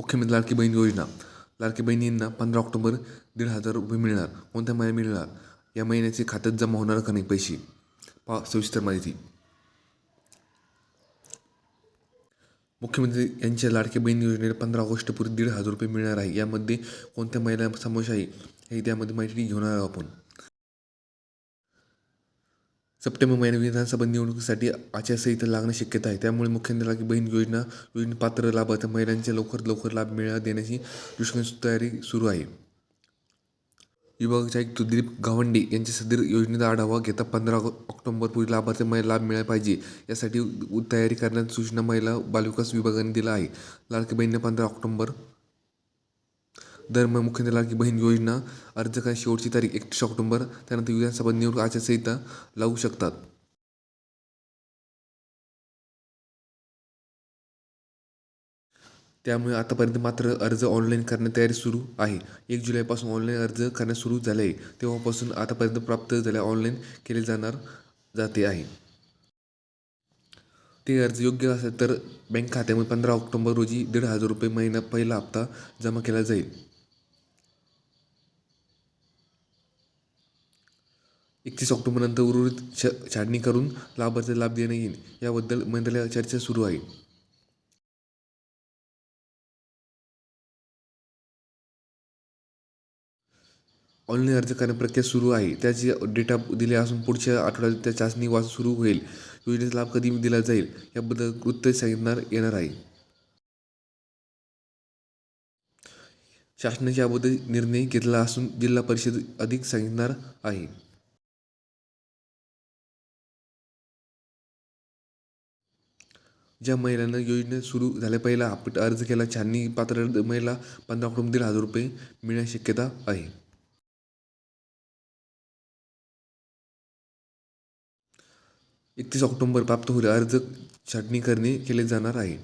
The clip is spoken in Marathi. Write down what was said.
मुख्यमंत्री लाडकी बहीण योजना. लाडकी बहिणींना पंधरा ऑक्टोबर दीड हजार रुपये मिळणार. कोणत्या महिन्यात मिळणार? या महिन्याचे खात्यात जमा होणार का नाही पैसे? पा सविस्तर माहिती. मुख्यमंत्री यांच्या लाडक्या बहीण योजनेला पंधरा ऑगस्टपूर्वी दीड हजार रुपये मिळणार आहे. यामध्ये कोणत्या महिला समावेश आहे हे त्यामध्ये माहिती घेणार आहोत आपण. सप्टेंबर महिन्यात विधानसभा निवडणुकीसाठी आचारसंहिता लागणं शक्यता आहे. त्यामुळे मुख्यमंत्री लाडकी बहीण योजना योजने पात्र लाभार्थी महिलांच्या लवकरात लवकर लाभ मिळा देण्याची दृष्टीने तयारी सुरू आहे. विभागाचे आयुक्त दिलीप गावंडे यांच्या सदर योजनेचा आढावा घेता पंधरा ऑक्टोबरपूर्वी लाभार्थी महिला लाभ मिळाला पाहिजे. यासाठी तयारी करण्याची सूचना महिला बालविकास विभागाने दिला आहे. लाडकी बहिणीने पंधरा ऑक्टोबर दरम्यान मुख्यमंत्री लाडकी बहीण योजना अर्ज करण्याची शेवटची तारीख एकतीस ऑक्टोबर त्यानंतर विधानसभा निवडणूक आचारसंहिता लावू शकतात. त्यामुळे आतापर्यंत मात्र अर्ज ऑनलाईन करण्याची तयारी सुरू आहे. एक जुलैपासून ऑनलाईन अर्ज करण्यास सुरू झाले आहे. तेव्हापासून आतापर्यंत प्राप्त झाल्या ऑनलाईन केले जाणार जाते आहे. ते अर्ज योग्य असेल तर बँक खात्यामध्ये पंधरा ऑक्टोबर रोजी दीड हजार रुपये महिना पहिला हप्ता जमा केला जाईल. एकतीस ऑक्टोबरनंतर उर्वरित छ छाटणी करून लाभार्थी लाभ देणे येईल. याबद्दल मंत्रालयात चर्चा सुरू आहे. ऑनलाईन अर्ज करण्या प्रक्रिया सुरू आहे. त्याची डेटा दिले असून पुढच्या आठवड्यात त्या चाचणी वाच सुरू होईल. योजनेचा लाभ कधी दिला जाईल? याबद्दल वृत्त सांगणार येणार आहे. शासनाच्या याबद्दल निर्णय घेतला असून जिल्हा परिषद अधिक सांगणार आहे. ज्या महिलांना योजना सुरू झाल्या पहिला आपण अर्ज केला छाननी पात्र महिला पंधरा ऑक्टोबर दीड हजार रुपये मिळण्याची शक्यता आहे. एकतीस ऑक्टोंबर प्राप्त होईल अर्ज छाटणी करणे केले जाणार आहे.